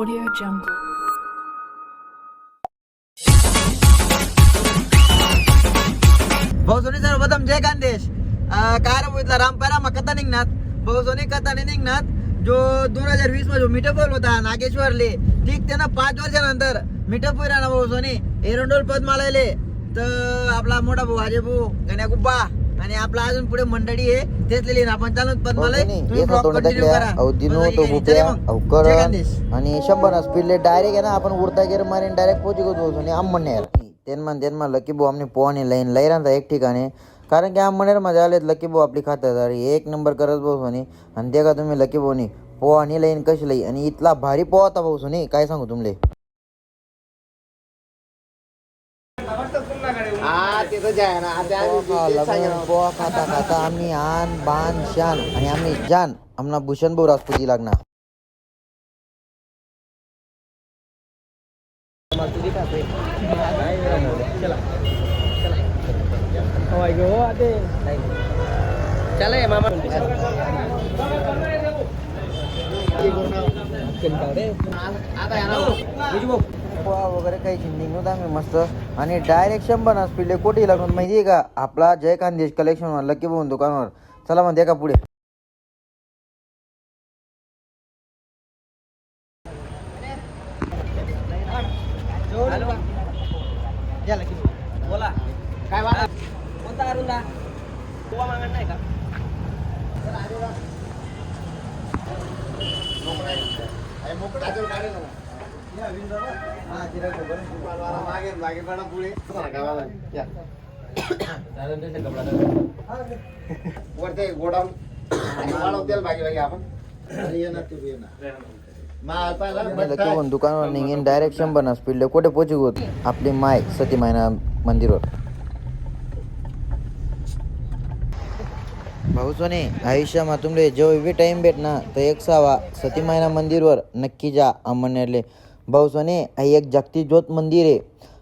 Audio Jungle. भाऊ सर्वप्रथम जय खानदेश काय रे इथला रामपारा कथा निघणार? भाऊ सोनी कथा नाही निघणार. जो दोन हजार वीसमध्ये मिठपूर होता नागेश्वरले. ठीक त्यांना पाच वर्षानंतर मिठपूर आहे ना भाऊ एरंडोल पद मालायले. तर आपला मोठा भाऊ हाजे भाऊ गण्या गुब्बा. आणि आपला अजून पुढे मंडळी आहे तेच लिहिली आपण चालून तुम्ही ब्लॉग कंटिन्यू करा. तो. भुक्या चले. अहो जय करण खानदेश. आणि शंभर स्पीडले डायरेक्ट आहे ना आपण उडता गेर मारीन डायरेक्ट पोची गो आणि आंबनेर तेन तेन लकी भाऊ आमने पोहाने लाईन लैरांचा एक ठिकाणी. कारण की आंबनेरमध्ये आलेत लकी भाऊ आपली खात्यादारी एक नंबर करत भाऊ सोनी आणि ते का तुम्ही लकी भाऊनी पोहानी लाईन कशी लई? आणि इथला भारी पोहता भाऊ सोनी काय सांगू तुमले? पोहा खाता खाता आम्ही आन बान शान आणि आम्ही जान आमना भूषण भाऊ राजपुती लागणार पोहा वगैरे काही चिंडिंग नव्हतं आम्ही मस्त. आणि डायरेक्ट शंभर ना स्पीडले कोटी लागून माहिती आहे का? आपला जय खानदेश कलेक्शन लकी भाऊन दुकानावर. चला मग का पुढे. बोला. काय वाला? कोणता अरुणदा गोवा मागण नाही का मोकळा मोकळा दुकानावर निघेन डायरेक्ट शंभर ना स्पीडले कुठे पोची होत आपली माय सती मायना मंदिरवर भाऊ सोने आयुष्यामा तुमले जेव्हा बी टाइम भेटना तर एक सावा सती मायना मंदिरवर नक्की जा अंमनेरले भाऊ सोने हे एक जागती ज्योत मंदिर आहे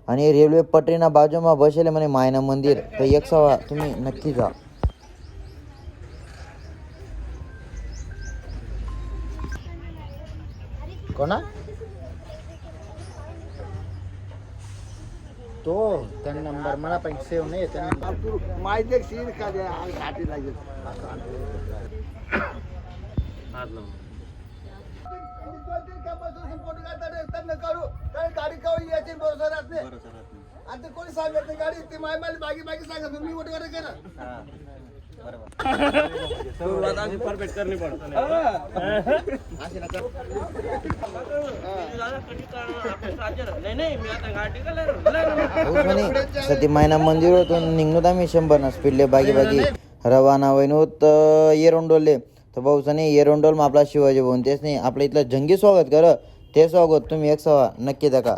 आणि रेल्वे पटरीना बाजूमा बसेले म्हणे मायना मंदिर. तर एक सावा तुम्ही नक्की जा. कोणा? तो त्यांना नंबर मला पण सेव नाही माहिती का? लागेल गाडी कवळी याची भरोसा राहत नाही. आणि ते कोणी सांगत नाही गाडी ती माय माली बागी बागी सांगत मी करा सती मायना मंदिरातून निघणोत आम्ही शंभर ना स्पीडले बागी बागी. रवाना वैनोत येरोंडोलले. तर भाऊ सने येरोंडोल आपला शिवाजी भाऊन तेच नाही आपलं इथलं जंगी स्वागत कर. ते स्वागत तुम्ही एक सवा नक्की दाखा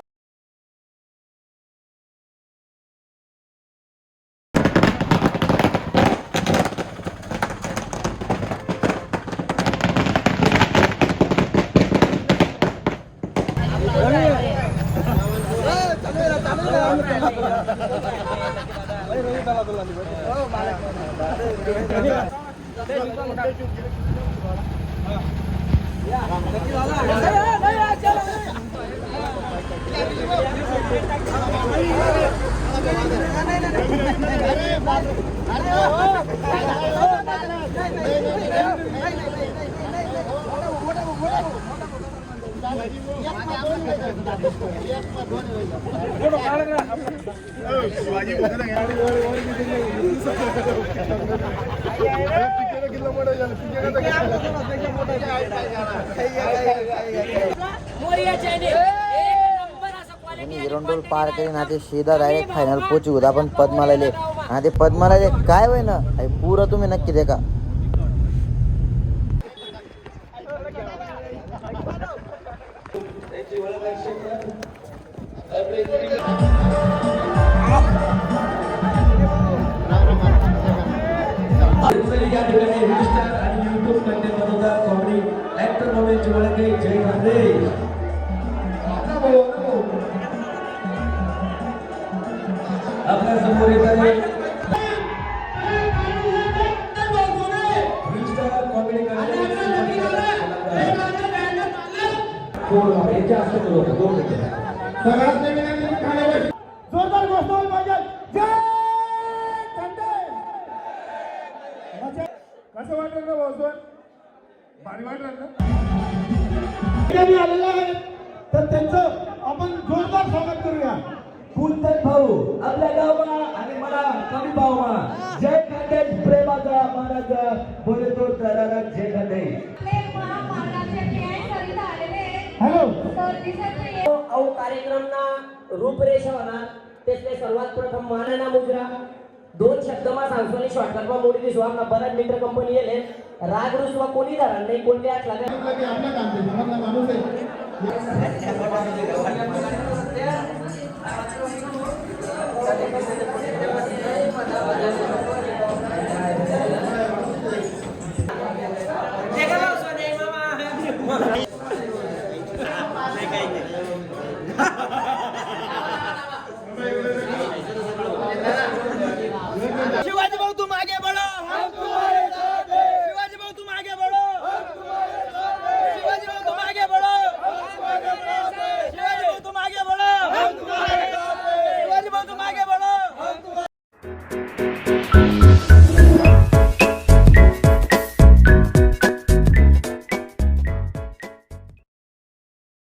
आणि एरंडोल पार करीन आता सीधा डायरेक्ट फायनल पोचू होत आपण पद्मालाले आणि ते पद्माला काय होय ना हे पुरं तुम्ही नक्की देखा. પત્રિકા જોડે હિન્દુસ્તાન અને યુટ્યુબ માટે ಜೈ કોમેડી स्वागत करूया. कुलतन भाऊ आपल्या गावाला आणि मला कमी भावमा जय खानदेश प्रेमाचा महाराज बोले तो तरारा जय खानदेश हॅलो कार्यक्रमना रूपरेषा होणार त्यातले सर्वात प्रथम मानना मुजरा. दोन शब्दमा सांगतो आणि शॉर्टकटमा मोडी दिसू. आमना बऱ्याच मित्र कंपनी येले. राग रुसवा कोणी धरण नाही कोणते लागेल आपल्या माणूस आहे. Gracias.